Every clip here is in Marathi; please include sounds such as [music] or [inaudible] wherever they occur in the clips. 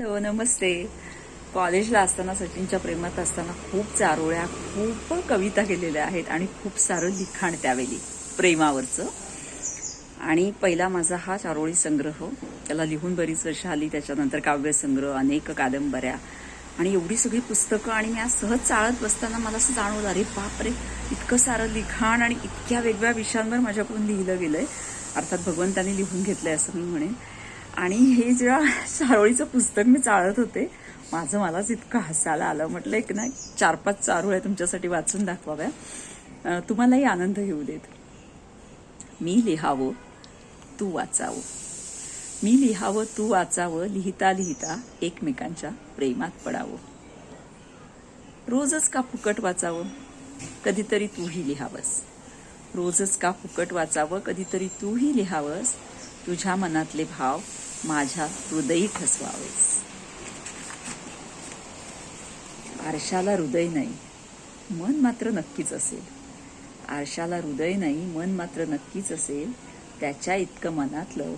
हॅलो नमस्ते. कॉलेजला असताना सचिनच्या प्रेमात असताना खूप चारोळ्या खूप कविता केलेल्या आहेत आणि खूप सारं लिखाण त्यावेळी प्रेमावरचं. आणि पहिला माझा हा चारोळी संग्रह त्याला लिहून बरीच वर्ष आली त्याच्यानंतर काव्यसंग्रह अनेक कादंबऱ्या. आणि एवढी सगळी पुस्तकं आणि मी आज सहज चाळत बसताना मला असं जाणवलं अरे बापरे इतकं सारं लिखाण आणि इतक्या वेगवेगळ्या विषयांवर माझ्याकडून लिहिलं गेलं आहे अर्थात भगवंतांनी लिहून घेतलं आहे असं मी म्हणेन. आणि हे जेव्हा [laughs] चारोळीचं पुस्तक मी चाळत होते माझं मलाच इतकं हसायला आलं. म्हटलं एक ना चार पाच चारोळ्या तुमच्यासाठी वाचून दाखवाव्या. तुम्हालाही आनंद घेऊ देत. मी लिहावं तू वाचावं. मी लिहावं तू वाचावं लिहिता लिहिता एकमेकांच्या प्रेमात पडावं. रोजच का फुकट वाचावं? कधीतरी तूही लिहावंस. रोजच का फुकट वाचावं? कधीतरी तूही लिहावंस. तुझ्या मनातले भाव माझ्या हृदयी ठसवावेस आरशाला हृदय नाही मन मात्र नक्कीच असेल. आरशाला हृदय नाही मन मात्र नक्कीच असेल त्याच्या इतकं मनातलं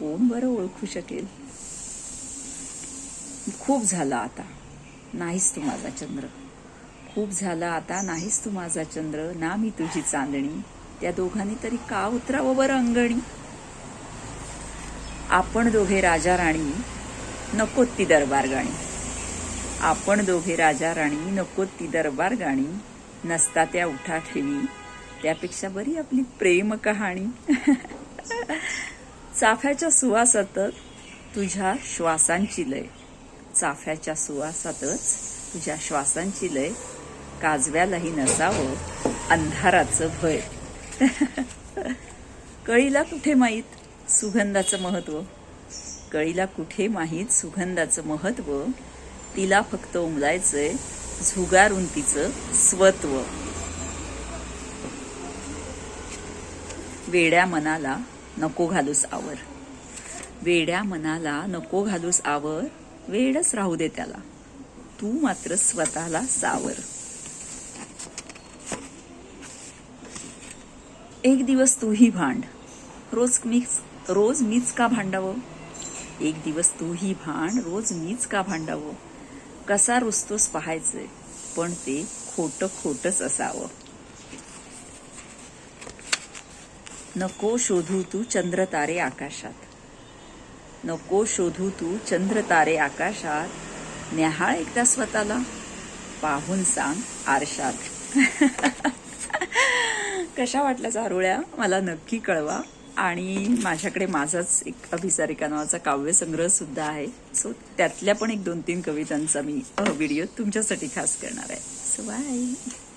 कोण बरं ओळखू शकेल? खूप झालं आता. नाहीस तू माझा चंद्र. खूप झालं आता नाहीस तू माझा चंद्र. ना मी तुझी चांदणी. त्या दोघांनी तरी का उतरावं बरं अंगणी? आपण दोघे राजा राणी नकोत ती दरबार गाणी. आपण दोघे राजा राणी नकोत ती दरबार गाणी. नसता त्या उठा ठेवी त्यापेक्षा बरी आपली प्रेम कहाणी. [laughs] चाफ्याच्या सुवासातच तुझ्या श्वासांची लय. चाफ्याच्या सुवासातच तुझ्या श्वासांची लय. काजव्यालाही नसावं अंधाराचं भय. [laughs] कळीला कुठे माहीत? सुगंधाचं महत्त्व कळीला कुठे माहीत सुगंधाचं महत्त्व तिला फक्त उमलायचंय झुगारून तिचं स्वत्व. वेड्या मनाला नको घालूस आवर. वेड्या मनाला नको घालूस आवर. वेडच राहू दे त्याला. तू मात्र स्वतःला सावर. एक दिवस तूही भांड. रोज मिक्स रोज मीच का भांडावं? एक दिवस तूही भांड रोज मीच का भांडावं? कसा रुसतोस पाहायचंय पण ते खोट खोटच असावं. नको शोधू तू चंद्र तारे आकाशात. नको शोधू तू चंद्र तारे आकाशात. न्याहाळ एकदा स्वतःला. पाहून सांग आरशात. [laughs] कशा वाटल्या चारोळ्या? मला नक्की कळवा. आणि माझ्याकडे माझाच एक अभिसारिका नावाचा काव्यसंग्रह सुद्धा आहे. सो त्यातल्या पण एक दोन तीन कवितांचा मी व्हिडिओ तुमच्यासाठी खास करणार आहे. So bye